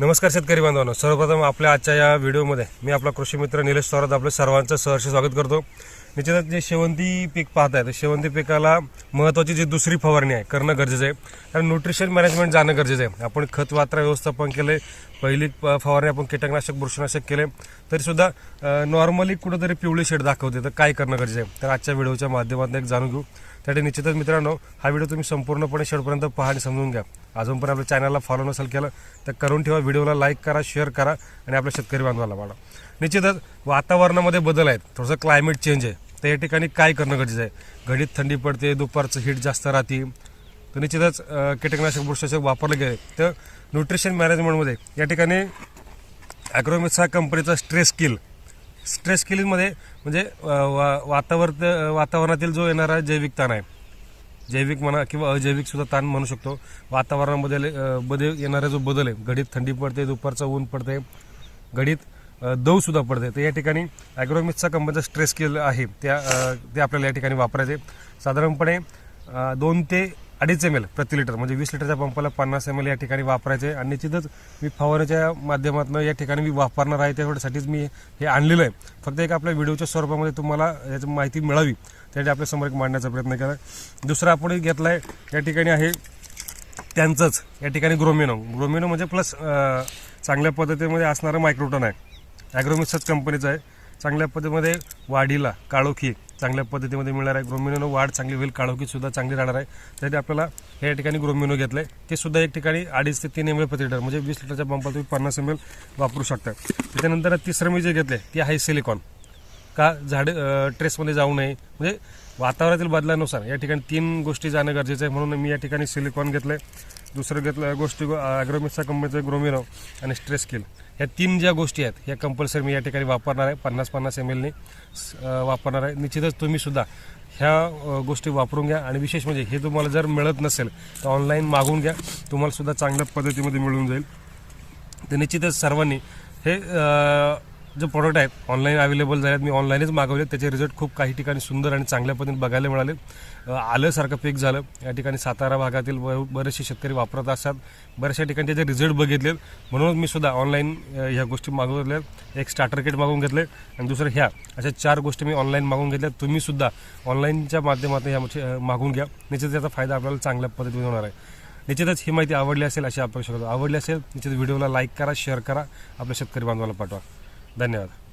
नमस्कार शेतकरी बांधवांनो. सर्वप्रथम आपल्या आजच्या या व्हिडिओमध्ये मी आपला कृषी मित्र निलेश थोरात आपलं सर्वांचं सहर्ष स्वागत करतो. निश्चितच जे शेवंती पीक पाहत तर शेवंती पिकाला महत्त्वाची जी दुसरी फवारणी आहे करणं गरजेचं आहे. कारण न्यूट्रिशन मॅनेजमेंट जाणं गरजेचं आहे. आपण खत वात्रा व्यवस्थापन केले पहिली फवारणी आपण कीटकनाशक बुरशीनाशक केले तरीसुद्धा नॉर्मली कुठंतरी पिवळी शेड दाखवते तर काय करणं गरजेचं आहे? तर आजच्या व्हिडिओच्या माध्यमातून एक जाणून घेऊ. त्यासाठी निश्चितच मित्रांनो हा व्हिडिओ तुम्ही संपूर्णपणे शेवटपर्यंत पहा आणि समजून घ्या. अजून पण आपल्या चॅनलला फॉलो नसेल केलं तर करून ठेवा. व्हिडिओला लाईक करा शेअर करा आणि आपल्या शेतकरी बांधवाला वाढा निश्चितच वातावरणामध्ये बदल आहेत. थोडंसं क्लायमेट चेंज आहे. तर या ठिकाणी काय करणं गरजेचं आहे? घडीत थंडी पडते दुपारचं हीट जास्त राहते. तर निश्चितच कीटकनाशक बुरशीनाशक वापरले गेले तर न्यूट्रिशन मॅनेजमेंटमध्ये या ठिकाणी ॲग्रोमिक्स हा कंपनीचा स्ट्रेस किल स्ट्रेस किलिंगमध्ये म्हणजे वा वातावरण वातावरणातील जो येणारा जैविक ताण आहे. जैविक म्हणा किंवा अजैविकसुद्धा ताण म्हणू शकतो. वातावरणामध्ये बदल येणारा जो बदल आहे. घडीत थंडी पडते दुपारचं ऊन पडते. घडीत दव सुद्धा पडते. तर या ठिकाणी ॲग्रोमिक्सचा कंपनीचा स्ट्रेस केलं आहे. त्या ते आपल्याला या ठिकाणी वापरायचे. साधारणपणे दोन ते अडीच एम एल प्रति लिटर म्हणजे वीस लिटरच्या पंपाला पन्नास एम एल या ठिकाणी वापरायचे. आणि निश्चितच मी फवारण्याच्या माध्यमातून या ठिकाणी मी वापरणार आहे. त्यासाठीच मी हे आणलेलं आहे. फक्त एक आपल्या व्हिडिओच्या स्वरूपामध्ये तुम्हाला याची माहिती मिळावी. त्यासाठी आपल्यासमोर एक मांडण्याचा प्रयत्न केला दुसरा आपण घेतला आहे या ठिकाणी आहे त्यांचंच. या ठिकाणी ग्रोमिनो. ग्रोमिनो म्हणजे प्लस चांगल्या पद्धतीमध्ये असणारं मायक्रोटन आहे. ॲग्रोमिक्सच कंपनीचं आहे. चांगल्या पद्धतीमध्ये वाढीला काळोखी चांगल्या पद्धतीमध्ये मिळणार आहे. ग्रोमिनोनं वाढ चांगली होईल काळोखीसुद्धा चांगली राहणार आहे. त्यासाठी आपल्याला या ठिकाणी ग्रोमिनो घेतलं आहे ते सुद्धा एक ठिकाणी अडीच ते तीन एम एल प्रति लिटर म्हणजे वीस लिटरच्या पंपाला तुम्ही पन्नास एम एल वापरू शकता. त्याच्यानंतर तिसरं मी जे घेतलं आहे ते आहे सिलिकॉन. का झाडे ट्रेसमध्ये जाऊ नये. म्हणजे वातावरणातील बदलानुसार या ठिकाणी तीन गोष्टी जाणं गरजेचं आहे. म्हणून मी या ठिकाणी सिलिकॉन घेतलं आहे दुसरं घेतलं गोष्टी ॲग्रोमिक्सच्या कंपनीचं ग्रोमिनो आणि स्ट्रेस किल ह्या तीन ज्या गोष्टी आहेत ह्या कंपल्सरी मी या ठिकाणी वापरणार आहे पन्नास पन्नास एम एलने वापरणार आहे. निश्चितच तुम्हीसुद्धा ह्या गोष्टी वापरून घ्या आणि विशेष म्हणजे हे तुम्हाला जर मिळत नसेल तर ऑनलाईन मागून घ्या. तुम्हालासुद्धा चांगल्या पद्धतीमध्ये मिळून जाईल. तर निश्चितच सर्वांनी हे जे प्रोडक्ट आहेत ऑनलाईन अवेलेबल झाले आहेत मी ऑनलाईनच मागवले त्याचे रिझल्ट खूप काही ठिकाणी सुंदर आणि चांगल्या पद्धतीने बघायला मिळाले. आल्यासारखं पीक झालं. या ठिकाणी सातारा भागातील ब- बरेचसे शेतकरी वापरत असतात. बऱ्याचशा ठिकाणी त्याचे रिझल्ट बघितले म्हणून मी सुद्धा ऑनलाईन ह्या गोष्टी मागवल्या एक स्टार्टर किट मागवून घेतले आणि दुसरं ह्या अशा चार गोष्टी मी ऑनलाईन मागवून घेतल्या तुम्ही सुद्धा ऑनलाईनच्या माध्यमातून ह्या मागवून घ्या. निश्चित त्याचा फायदा आपल्याला चांगल्या पद्धतीने होणार आहे. निश्चितच ही माहिती आवडली असेल अशी अपेक्षा करतो. आवडली असेल निश्चित व्हिडिओला लाईक करा शेअर करा. आपल्या शेतकरी बांधवाला पाठवा. धन्यवाद.